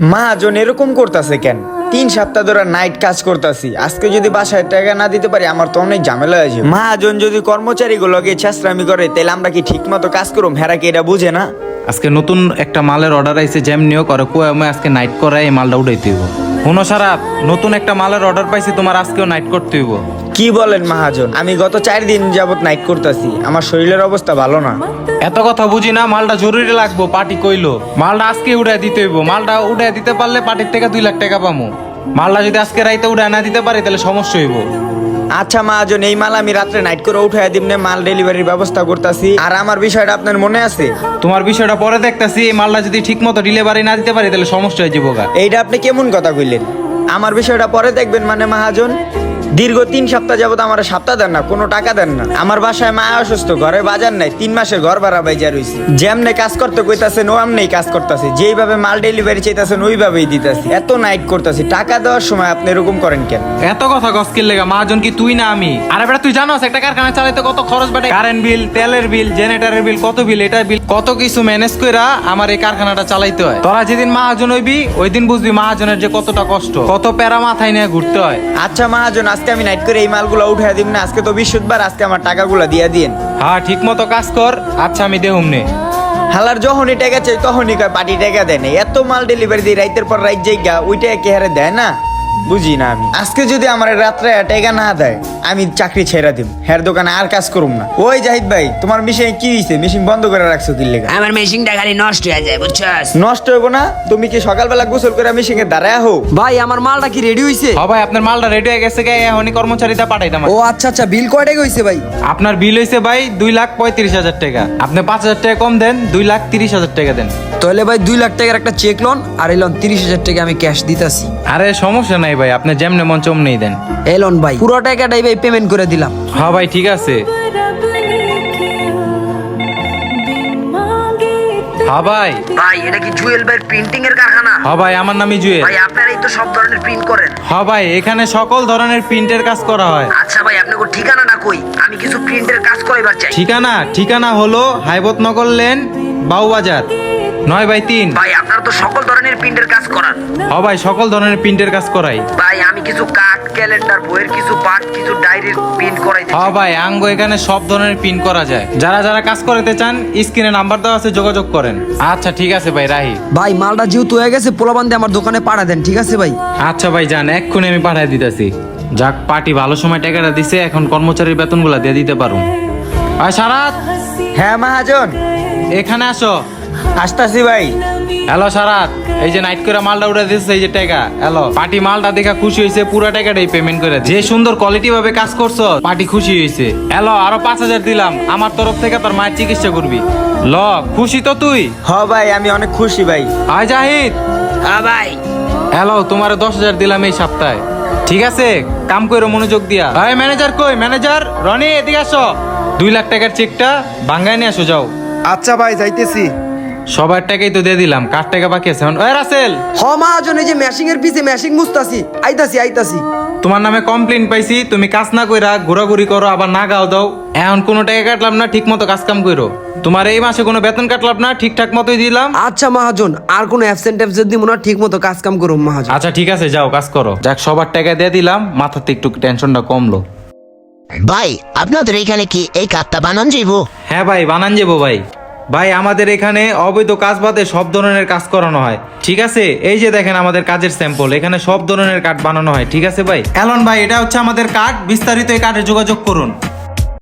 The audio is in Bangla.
মহাজন এরকম করতেছে কেন? তিন সপ্তাহ ধরে নাইট কাজ করতেছি। আজকে যদি বাসায় টাকা না দিতে পারি, আমার তো অনেক ঝামেলা হয়েছে মহাজন যদি কর্মচারী গুলোকে চেষ্টামি করে, তাহলে আমরা কি ঠিক মতো কাজ করুম? হেরা কি এটা বুঝে না? আজকে নতুন একটা মালের অর্ডার আইছে যেমনিও করে কই আমি আজকে নাইট করাই এই মালটা উঠাইতে হইব। শুনো সারাত, নতুন একটা মালের অর্ডার পাইছি, তোমার আজকেও নাইট করতে হইব। কি বলেন মহাজন? আমি গত চার দিন যাবত নাইট করতেছি। আমার শরীরের অবস্থা ভালো না। এত কথা বুঝি না মালটা জরুরি লাগবো পার্টি কইলো। মালটা আজকে উড়াই দিতে হইব। মালটা উড়াই দিতে পারলে পার্টির থেকে দুই লাখ টাকা পামু। মালটা যদি আজকে রাইতে উড়াই না দিতে পারি তাহলে সমস্যা হইব। আচ্ছা মহাজন এই মাল আমি রাত্রে নাইট করে উঠাই দিমনে মাল ডেলিভারির ব্যবস্থা করতেছি। আর আমার বিষয়টা আপনার মনে আছে? তোমার বিষয়টা পরে দেখতাছি এই মালটা যদি ঠিক মতো ডেলিভারি না দিতে পারি তাহলে সমস্যা হয়ে যাব গা। এইটা আপনি কেমন কথা কইলেন? আমার বিষয়টা পরে দেখবেন মানে মহাজন। দীর্ঘ তিন সপ্তাহ যাবত আমার সপ্তাহ দেন না কোনো টাকা দেন না। আমার বাসায় মা অসুস্থ ঘরে বাজার নাই তিন মাসের ঘর ভাড়া বাইজা রইছি। যেমনে কাজ করতে কইতাছেন ও আমনেই কাজ করতেছে। যেইভাবে মাল ডেলিভারি চাইতাছেন ওইভাবেই দিতেছি। এত নাইট করতেছি টাকা দেওয়ার সময় আপনি এরকম করেন কেন? এত কথা গস্কিল লেগা মাজন কি তুই না আমি? আরে বেটা তুই জানোস একটা কারখানা চালাইতে কত খরচ বাটে? কারেন্ট বিল তেলের বিল জেনারেটরের বিল কত বিল এটা বিল কত কিছু ম্যানেজ কইরা আমার এই কারখানাটা চালাইতে হয়। তোরা যেদিন মাহাজন হইবি ওই দিন বুঝবি মাহাজনের যে কতটা কষ্ট কত প্যারা মাথায় নিয়ে ঘুরতে হয়। আচ্ছা মহাজন আজকে আমি নাইট করে এই মালগুলো উঠাই দিব না আজকে তো বৃহস্পতিবার আজকে আমার টাকাগুলো দিয়ে দিন হ্যাঁ ঠিক মতো কাজ কর আচ্ছা আমি দেহুম নে। হালার যখনই টাকা চাই তখনই কয় পার্টি টাকা দেয় না এত মাল ডেলিভারি দিই রাইতের পর রাইত জায়গা ওইটা কে হারে দেয় না। বুঝি না আমি। আজকে যদি আমার রাত্রে টাকা না দেয় আমি চাকরি ছেড়ে দিব হের দোকানে আর কাজ করুম না। ওই জাহিদ ভাই তোমার মেশিন কি হয়েছে মেশিন বন্ধ করে রাখছো কি লেগা। আমার মেশিনটা খালি নষ্ট হয়ে যায় বুঝছস? নষ্ট হইব না? তুমি কি সকালবেলা গোসল করে মেশিনে দাঁড়ায় হো ভাই আমার মালটা কি রেডি হইছে? হ ভাই আপনার মালটা রেডি হয়ে গেছে গে এখনই কর্মচারীটা পাঠাইতাম ও আচ্ছা আচ্ছা বিল কয় টাকা হইছে ভাই? আপনার বিল হয়েছে ভাই দুই লাখ পঁয়ত্রিশ হাজার টাকা। আপনি পাঁচ হাজার টাকা কম দেন দুই লাখ তিরিশ হাজার টাকা দেন। তাহলে ভাই দুই লাখ টাকার একটা চেক লোন আর এই লোন তিরিশ হাজার টাকা আমি ক্যাশ দিতাছি। আরে সমস্যা নাই ভাই আপনি যেমনে মন চমনেই দেন। এই লোন ভাই পুরো টাকাটাই ভাই পেমেন্ট করে দিলাম। হ্যাঁ ভাই ঠিক আছে। হ্যাঁ ভাই। ভাই এটা কি জুয়েল ভাইয়ের প্রিন্টিং এর কারখানা? হ্যাঁ ভাই আমার নামই জুয়েল। ভাই আপনারাই তো সব ধরনের প্রিন্ট করেন। হ্যাঁ ভাই এখানে সকল ধরনের প্রিন্টের কাজ করা হয়। আচ্ছা ভাই আপনাকে ঠিকানাটা কই? আমি কিছু প্রিন্টের কাজ করাইবার চাই। ঠিকানা ঠিকানা হলো হাইবতনগর লেন বাউবাজার। নয় বাই তিন। ভাই আপনারা তো সকল ধরনের প্রিন্টের কাজ করান। হ্যাঁ ভাই সকল ধরনের প্রিন্টের কাজ করাই। ভাই আমি কিছু কার্ড ক্যালেন্ডার বইয়ের কিছু পার্ট কিছু ডায়েরির প্রিন্ট করাইতে হ্যাঁ ভাই আঙ্গ এখানে সব ধরনের প্রিন্ট করা যায়। যারা যারা কাজ করাতে চান স্ক্রিনে নাম্বার দেওয়া আছে যোগাযোগ করেন। আচ্ছা ঠিক আছে ভাই রাহি। ভাই মালটা যেহেতু হয়ে গেছে পোলাবান দিয়ে আমার দোকানে পাঠা দেন ঠিক আছে ভাই? আচ্ছা ভাই যান এক্ষুনি আমি পাঠিয়ে দিতেছি। যাক পার্টি ভালো সময় টাকাটা দিছে এখন কর্মচারীর বেতনগুলো দিয়ে দিতে পারুন আর সারাত! হ্যাঁ মহাজন। এখানে আসো। আসতাছি ভাই। হ্যালো সারাত এই যে নাইট করে মালটা উঠে দিচ্ছে এই যে টাকা। হ্যালো পার্টি মালটা দেখা খুশি হয়েছে পুরো টাকাটাই পেমেন্ট করে যে সুন্দর কোয়ালিটি ভাবে কাজ করছ পার্টি খুশি হয়েছে। হ্যালো আরও পাঁচ হাজার দিলাম আমার তরফ থেকে তোর মায়ের চিকিৎসা করবি। ল খুশি তো তুই? হ ভাই আমি অনেক খুশি ভাই। আয় জাহিদ। হ্যাঁ ভাই। হ্যালো তোমার দশ হাজার দিলাম এই সপ্তাহে। ঠিক আছে কাম করে মনোযোগ দিয়া। ভাই ম্যানেজার কই? ম্যানেজার রনি এদিকে আসো। দুই লাখ টাকার চেকটা বাঙ্গায় নিয়ে আসো যাও। আচ্ছা ভাই যাইতেছি। সবার টাকাই তো দিয়ে দিলাম কার টাকা বাকি আছে। এখন ওই রাসেল! হ মহাজন এই যে ম্যাশিং এর পিছে ম্যাশিং মুস্তাছি আইতাছি আইতাছি। তোমার নামে কমপ্লেন পাইছি তুমি কাজ না কইরা ঘোরাঘুরি করো আবার না গাও দাও। এখন কোনো টাকা কাটলাম না ঠিক মতো কাজ কাম করো তোমার এই মাসে কোনো বেতন কাটলাম না ঠিকঠাক মতোই দিলাম। আচ্ছা মহাজন আর কোনো অ্যাবসেন্ট ট্যাবসেন্ট দিব না ঠিক মতো কাজ কাম করুম মহাজন। আচ্ছা ঠিক আছে যাও কাজ করো। যাক সবার টাকা দিয়ে দিলাম মাথাতে একটু টেনশনটা কমলো। ভাই আপনাদের এখানে কি এই কাঠটা বানান যাইব? হ্যাঁ ভাই বানান যাব ভাই। ভাই, আমাদের এখানে অবৈধ কাজ বাদে সব ধরনের কাজ করানো হয়। ঠিক আছে? এই যে দেখেন আমাদের কাজের স্যাম্পল এখানে সব ধরনের কাঠ বানানো হয়। ঠিক আছে ভাই? এলন ভাই, এটা হচ্ছে আমাদের কাঠ। বিস্তারিত এই কাঠে যোগাযোগ করুন।